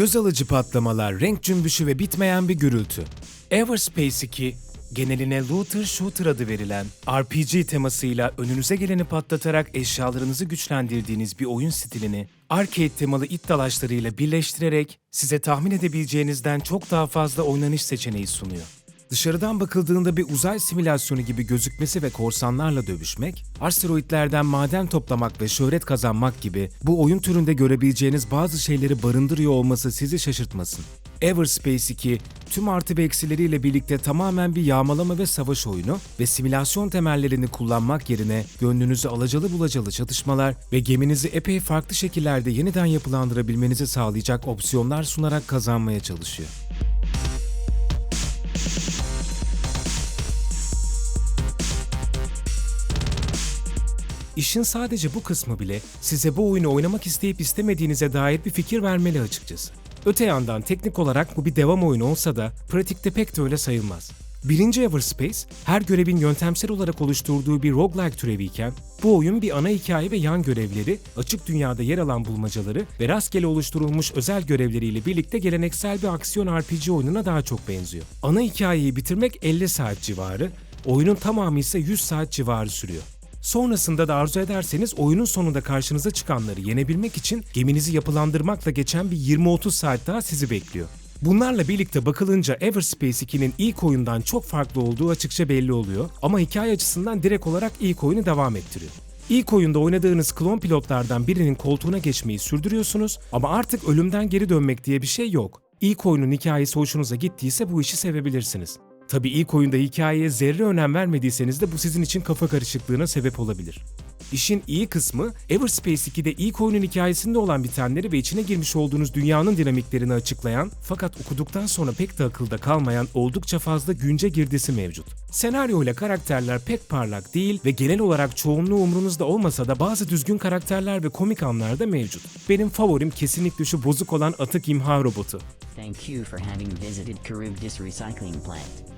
Göz alıcı patlamalar, renk cümbüşü ve bitmeyen bir gürültü. Everspace 2, geneline Looter Shooter adı verilen RPG temasıyla önünüze geleni patlatarak eşyalarınızı güçlendirdiğiniz bir oyun stilini arcade temalı it dalaşlarıyla birleştirerek size tahmin edebileceğinizden çok daha fazla oynanış seçeneği sunuyor. Dışarıdan bakıldığında bir uzay simülasyonu gibi gözükmesi ve korsanlarla dövüşmek, asteroitlerden maden toplamak ve şöhret kazanmak gibi bu oyun türünde görebileceğiniz bazı şeyleri barındırıyor olması sizi şaşırtmasın. Everspace 2, tüm artı ve eksileriyle birlikte tamamen bir yağmalama ve savaş oyunu ve simülasyon temellerini kullanmak yerine gönlünüzü alacalı bulacalı çatışmalar ve geminizi epey farklı şekillerde yeniden yapılandırabilmenizi sağlayacak opsiyonlar sunarak kazanmaya çalışıyor. İşin sadece bu kısmı bile size bu oyunu oynamak isteyip istemediğinize dair bir fikir vermeli açıkçası. Öte yandan teknik olarak bu bir devam oyunu olsa da pratikte pek de öyle sayılmaz. Birinci Everspace, her görevin yöntemsel olarak oluşturduğu bir roguelike türeviyken, bu oyun bir ana hikaye ve yan görevleri, açık dünyada yer alan bulmacaları ve rastgele oluşturulmuş özel görevleriyle birlikte geleneksel bir aksiyon RPG oyununa daha çok benziyor. Ana hikayeyi bitirmek 50 saat civarı, oyunun tamamı ise 100 saat civarı sürüyor. Sonrasında da arzu ederseniz oyunun sonunda karşınıza çıkanları yenebilmek için geminizi yapılandırmakla geçen bir 20-30 saat daha sizi bekliyor. Bunlarla birlikte bakılınca Everspace 2'nin ilk oyundan çok farklı olduğu açıkça belli oluyor ama hikaye açısından direkt olarak ilk oyunu devam ettiriyor. İlk oyunda oynadığınız klon pilotlardan birinin koltuğuna geçmeyi sürdürüyorsunuz ama artık ölümden geri dönmek diye bir şey yok. İlk oyunun hikayesi hoşunuza gittiyse bu işi sevebilirsiniz. Tabii ilk oyunda hikayeye zerre önem vermediyseniz de bu sizin için kafa karışıklığına sebep olabilir. İşin iyi kısmı Everspace 2'de ilk oyunun hikayesinde olan bitenleri ve içine girmiş olduğunuz dünyanın dinamiklerini açıklayan fakat okuduktan sonra pek de akılda kalmayan oldukça fazla günce girdisi mevcut. Senaryo ile karakterler pek parlak değil ve genel olarak çoğunluğu umrunuzda olmasa da bazı düzgün karakterler ve komik anlar da mevcut. Benim favorim kesinlikle şu bozuk olan atık imha robotu. Thank you for having visited Charybdis Recycling Plant,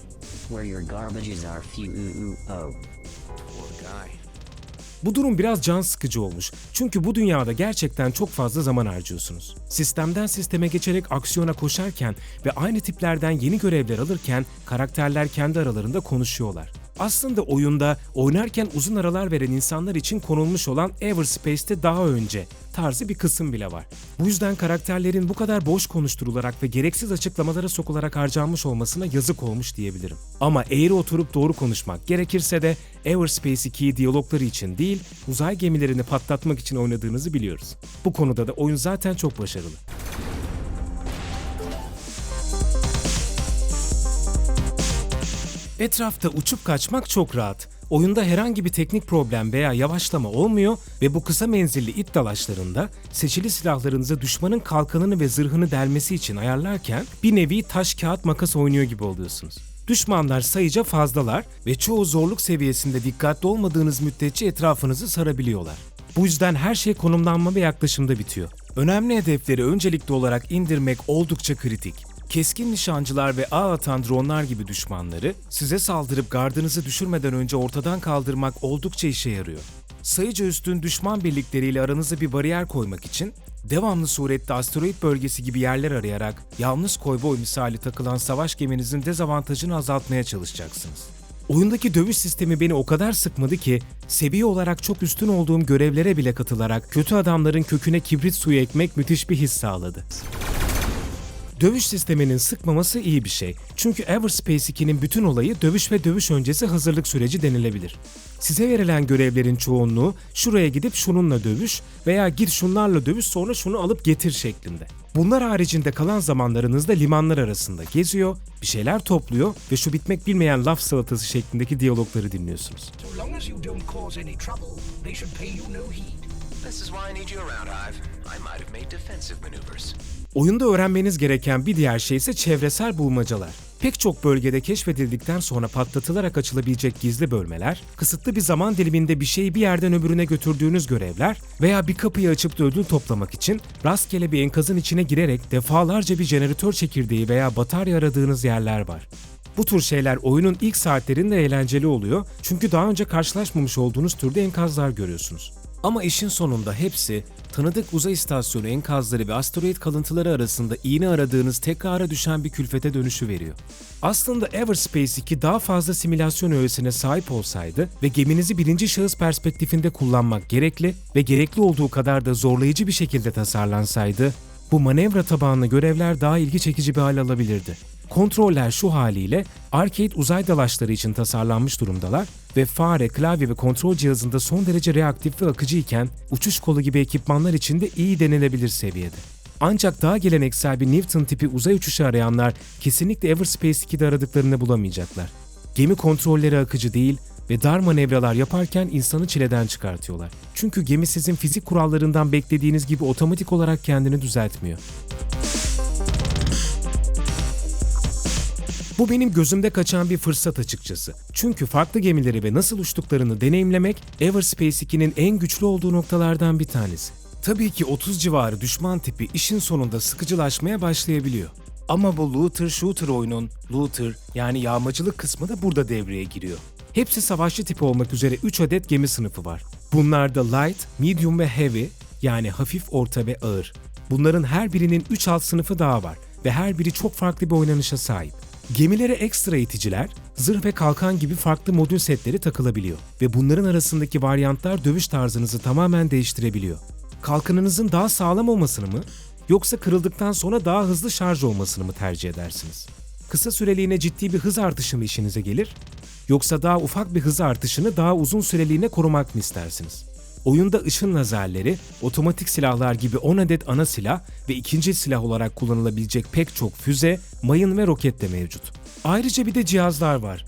where your garbages are few. Oh. Bu durum biraz can sıkıcı olmuş. Çünkü bu dünyada gerçekten çok fazla zaman harcıyorsunuz. Sistemden sisteme geçerek aksiyona koşarken ve aynı tiplerden yeni görevler alırken karakterler kendi aralarında konuşuyorlar. Aslında oyunda oynarken uzun aralar veren insanlar için konulmuş olan Everspace'te daha önce tarzı bir kısım bile var. Bu yüzden karakterlerin bu kadar boş konuşturularak ve gereksiz açıklamalara sokularak harcanmış olmasına yazık olmuş diyebilirim. Ama eğri oturup doğru konuşmak gerekirse de Everspace 2'yi diyalogları için değil, uzay gemilerini patlatmak için oynadığınızı biliyoruz. Bu konuda da oyun zaten çok başarılı. Etrafta uçup kaçmak çok rahat. Oyunda herhangi bir teknik problem veya yavaşlama olmuyor ve bu kısa menzilli it dalaşlarında seçili silahlarınızı düşmanın kalkanını ve zırhını delmesi için ayarlarken bir nevi taş kağıt makas oynuyor gibi oluyorsunuz. Düşmanlar sayıca fazlalar ve çoğu zorluk seviyesinde dikkatli olmadığınız müddetçe etrafınızı sarabiliyorlar. Bu yüzden her şey konumlanma ve yaklaşımda bitiyor. Önemli hedefleri öncelikli olarak indirmek oldukça kritik. Keskin nişancılar ve ağ atan dronlar gibi düşmanları size saldırıp gardınızı düşürmeden önce ortadan kaldırmak oldukça işe yarıyor. Sayıca üstün düşman birlikleriyle aranıza bir bariyer koymak için devamlı surette asteroid bölgesi gibi yerler arayarak yalnız koyboy misali takılan savaş geminizin dezavantajını azaltmaya çalışacaksınız. Oyundaki dövüş sistemi beni o kadar sıkmadı ki seviye olarak çok üstün olduğum görevlere bile katılarak kötü adamların köküne kibrit suyu ekmek müthiş bir his sağladı. Dövüş sisteminin sıkmaması iyi bir şey. Çünkü Everspace 2'nin bütün olayı dövüş ve dövüş öncesi hazırlık süreci denilebilir. Size verilen görevlerin çoğunluğu şuraya gidip şununla dövüş veya gir şunlarla dövüş sonra şunu alıp getir şeklinde. Bunlar haricinde kalan zamanlarınızda limanlar arasında geziyor, bir şeyler topluyor ve şu bitmek bilmeyen laf salatası şeklindeki diyalogları dinliyorsunuz. So Oyunda öğrenmeniz gereken bir diğer şey ise çevresel bulmacalar. Pek çok bölgede keşfedildikten sonra patlatılarak açılabilecek gizli bölmeler, kısıtlı bir zaman diliminde bir şeyi bir yerden öbürüne götürdüğünüz görevler veya bir kapıyı açıp da ödül toplamak için rastgele bir enkazın içine girerek defalarca bir jeneratör çekirdeği veya batarya aradığınız yerler var. Bu tür şeyler oyunun ilk saatlerinde eğlenceli oluyor çünkü daha önce karşılaşmamış olduğunuz türde enkazlar görüyorsunuz. Ama işin sonunda hepsi tanıdık uzay istasyonu enkazları ve asteroid kalıntıları arasında iğne aradığınız tekrara düşen bir külfete dönüşü veriyor. Aslında Everspace 2 daha fazla simülasyon öğesine sahip olsaydı ve geminizi birinci şahıs perspektifinde kullanmak gerekli ve gerekli olduğu kadar da zorlayıcı bir şekilde tasarlansaydı, bu manevra tabanlı görevler daha ilgi çekici bir hal alabilirdi. Kontroller şu haliyle arcade uzay dalaşları için tasarlanmış durumdalar ve fare, klavye ve kontrol cihazında son derece reaktif ve akıcı iken uçuş kolu gibi ekipmanlar için de iyi denilebilir seviyede. Ancak daha geleneksel bir Newton tipi uzay uçuşu arayanlar kesinlikle Everspace 2'de aradıklarını bulamayacaklar. Gemi kontrolleri akıcı değil ve dar manevralar yaparken insanı çileden çıkartıyorlar. Çünkü gemi sizin fizik kurallarından beklediğiniz gibi otomatik olarak kendini düzeltmiyor. Bu benim gözümde kaçan bir fırsat açıkçası. Çünkü farklı gemileri ve nasıl uçtuklarını deneyimlemek Everspace 2'nin en güçlü olduğu noktalardan bir tanesi. Tabii ki 30 civarı düşman tipi işin sonunda sıkıcılaşmaya başlayabiliyor. Ama bu looter shooter oyunun looter yani yağmacılık kısmı da burada devreye giriyor. Hepsi savaşçı tipi olmak üzere 3 adet gemi sınıfı var. Bunlarda light, medium ve heavy yani hafif, orta ve ağır. Bunların her birinin 3 alt sınıfı daha var ve her biri çok farklı bir oynanışa sahip. Gemilere ekstra iticiler, zırh ve kalkan gibi farklı modül setleri takılabiliyor ve bunların arasındaki varyantlar dövüş tarzınızı tamamen değiştirebiliyor. Kalkanınızın daha sağlam olmasını mı yoksa kırıldıktan sonra daha hızlı şarj olmasını mı tercih edersiniz? Kısa süreliğine ciddi bir hız artışı mı işinize gelir yoksa daha ufak bir hız artışını daha uzun süreliğine korumak mı istersiniz? Oyunda ışın lazerleri, otomatik silahlar gibi 10 adet ana silah ve ikinci silah olarak kullanılabilecek pek çok füze, mayın ve roket de mevcut. Ayrıca bir de cihazlar var.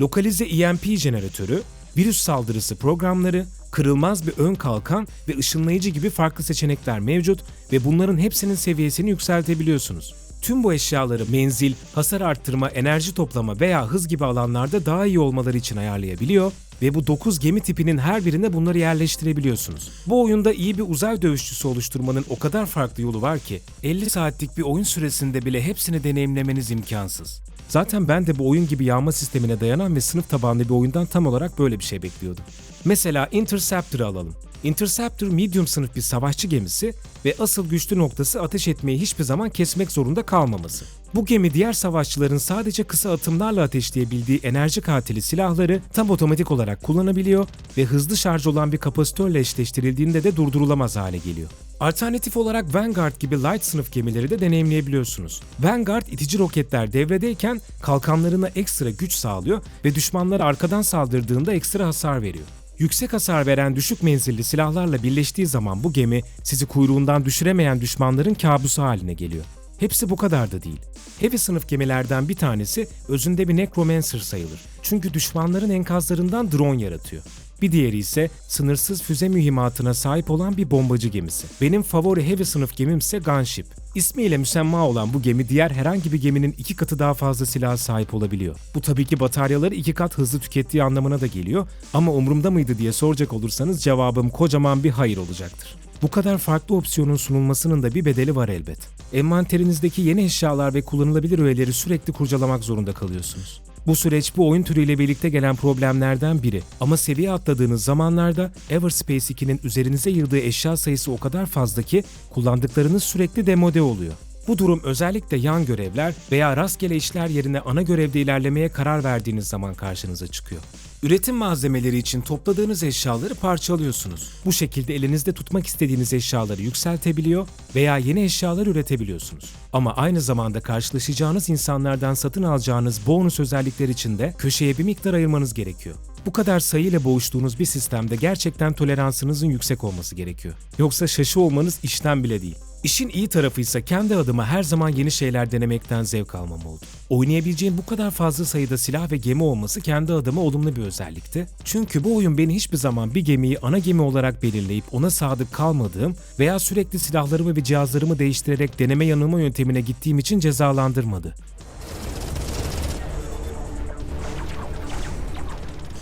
Lokalize EMP jeneratörü, virüs saldırısı programları, kırılmaz bir ön kalkan ve ışınlayıcı gibi farklı seçenekler mevcut ve bunların hepsinin seviyesini yükseltebiliyorsunuz. Tüm bu eşyaları menzil, hasar arttırma, enerji toplama veya hız gibi alanlarda daha iyi olmaları için ayarlayabiliyor ve bu 9 gemi tipinin her birine bunları yerleştirebiliyorsunuz. Bu oyunda iyi bir uzay dövüşçüsü oluşturmanın o kadar farklı yolu var ki 50 saatlik bir oyun süresinde bile hepsini deneyimlemeniz imkansız. Zaten ben de bu oyun gibi yağma sistemine dayanan ve sınıf tabanlı bir oyundan tam olarak böyle bir şey bekliyordum. Mesela Interceptor'ı alalım. Interceptor medium sınıf bir savaşçı gemisi ve asıl güçlü noktası ateş etmeyi hiçbir zaman kesmek zorunda kalmaması. Bu gemi diğer savaşçıların sadece kısa atımlarla ateşleyebildiği enerji katili silahları tam otomatik olarak kullanabiliyor ve hızlı şarj olan bir kapasitörle eşleştirildiğinde de durdurulamaz hale geliyor. Alternatif olarak Vanguard gibi light sınıf gemileri de deneyimleyebiliyorsunuz. Vanguard itici roketler devredeyken kalkanlarına ekstra güç sağlıyor ve düşmanlar arkadan saldırdığında ekstra hasar veriyor. Yüksek hasar veren düşük menzilli silahlarla birleştiği zaman bu gemi sizi kuyruğundan düşüremeyen düşmanların kabusu haline geliyor. Hepsi bu kadar da değil. Heavy sınıf gemilerden bir tanesi özünde bir necromancer sayılır. Çünkü düşmanların enkazlarından drone yaratıyor. Bir diğeri ise sınırsız füze mühimmatına sahip olan bir bombacı gemisi. Benim favori heavy sınıf gemim ise Gunship. İsmiyle müsemma olan bu gemi diğer herhangi bir geminin iki katı daha fazla silaha sahip olabiliyor. Bu tabii ki bataryaları iki kat hızlı tükettiği anlamına da geliyor ama umurumda mıydı diye soracak olursanız cevabım kocaman bir hayır olacaktır. Bu kadar farklı opsiyonun sunulmasının da bir bedeli var elbet. Envanterinizdeki yeni eşyalar ve kullanılabilir öğeleri sürekli kurcalamak zorunda kalıyorsunuz. Bu süreç bu oyun türüyle birlikte gelen problemlerden biri. Ama seviye atladığınız zamanlarda Everspace 2'nin üzerinize yığdığı eşya sayısı o kadar fazla ki kullandıklarınız sürekli demode oluyor. Bu durum özellikle yan görevler veya rastgele işler yerine ana görevde ilerlemeye karar verdiğiniz zaman karşınıza çıkıyor. Üretim malzemeleri için topladığınız eşyaları parçalıyorsunuz. Bu şekilde elinizde tutmak istediğiniz eşyaları yükseltebiliyor veya yeni eşyalar üretebiliyorsunuz. Ama aynı zamanda karşılaşacağınız insanlardan satın alacağınız bonus özellikler için de köşeye bir miktar ayırmanız gerekiyor. Bu kadar sayıyla boğuştuğunuz bir sistemde gerçekten toleransınızın yüksek olması gerekiyor. Yoksa şaşı olmanız işten bile değil. İşin iyi tarafı ise kendi adıma her zaman yeni şeyler denemekten zevk almam oldu. Oynayabileceğim bu kadar fazla sayıda silah ve gemi olması kendi adıma olumlu bir özellikti. Çünkü bu oyun beni hiçbir zaman bir gemiyi ana gemi olarak belirleyip ona sadık kalmadığım veya sürekli silahlarımı ve cihazlarımı değiştirerek deneme yanılma yöntemine gittiğim için cezalandırmadı.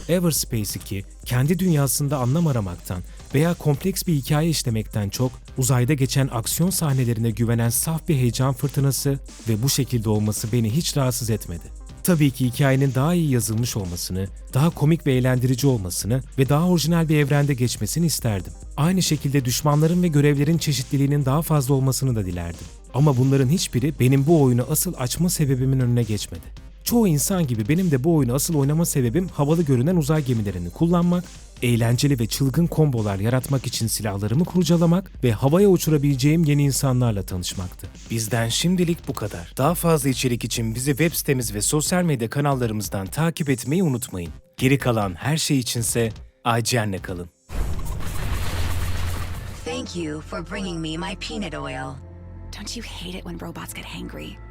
Everspace 2, kendi dünyasında anlam aramaktan veya kompleks bir hikaye işlemekten çok, uzayda geçen aksiyon sahnelerine güvenen saf bir heyecan fırtınası ve bu şekilde olması beni hiç rahatsız etmedi. Tabii ki hikayenin daha iyi yazılmış olmasını, daha komik ve eğlendirici olmasını ve daha orijinal bir evrende geçmesini isterdim. Aynı şekilde düşmanların ve görevlerin çeşitliliğinin daha fazla olmasını da dilerdim. Ama bunların hiçbiri benim bu oyunu asıl açma sebebimin önüne geçmedi. Çoğu insan gibi benim de bu oyunu asıl oynama sebebim havalı görünen uzay gemilerini kullanmak, eğlenceli ve çılgın kombolar yaratmak için silahlarımı kurcalamak ve havaya uçurabileceğim yeni insanlarla tanışmaktı. Bizden şimdilik bu kadar. Daha fazla içerik için bizi web sitemiz ve sosyal medya kanallarımızdan takip etmeyi unutmayın. Geri kalan her şey içinse IGN'le kalın. Thank you for bringing me my peanut oil. Don't you hate it when robots get hangry?